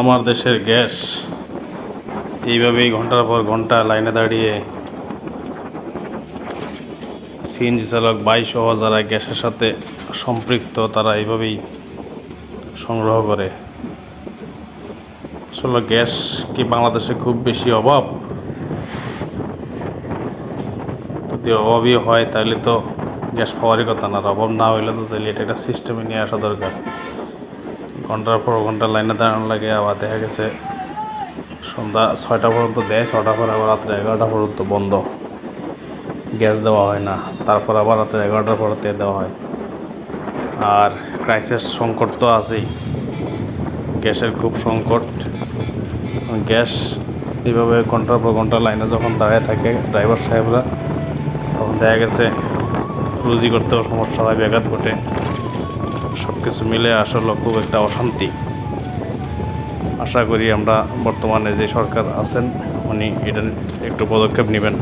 আমার দেশের গ্যাস। এইভাবেই ঘণ্টার পর ঘণ্টা লাইনে দাঁড়িয়ে সিএনজি চালক বাইশ সহ যারা গ্যাসের সাথে সম্পৃক্ত, তারা এইভাবেই সংগ্রহ করে। আসলে গ্যাস কি বাংলাদেশে খুব বেশি অভাব? যদি অভাবই হয়, তাহলে তো গ্যাস পাওয়ারই কথা না। অভাব না হইলে তো তাহলে এটা একটা সিস্টেমে নিয়ে আসা দরকার। ঘণ্টার পর ঘণ্টা লাইনে দাঁড়ানো লাগে, আবার দেখা গেছে সন্ধ্যা ছয়টা পর্যন্ত দেয় ছটা পর আবার রাত্রে এগারোটা পর্যন্ত বন্ধ। গ্যাস দেওয়া হয় না, তারপর আবার রাত্রে এগারোটার পর দেওয়া হয়। আর ক্রাইসিস সংকট তো আছেই। গ্যাসের খুব সংকট। গ্যাস এইভাবে ঘণ্টার পর ঘণ্টা লাইনে যখন দাঁড়িয়ে থাকে ড্রাইভার সাহেবরা, তখন দেখা গেছে রুজি করতেও সমস্যা হয়, ব্যাঘাত ঘটে। সব কিছু মিলে আসলে খুব একটা অশান্তি। আশা করি আমরা বর্তমানে যে সরকার আছেন, উনি এটা একটু পদক্ষেপ নেবেন।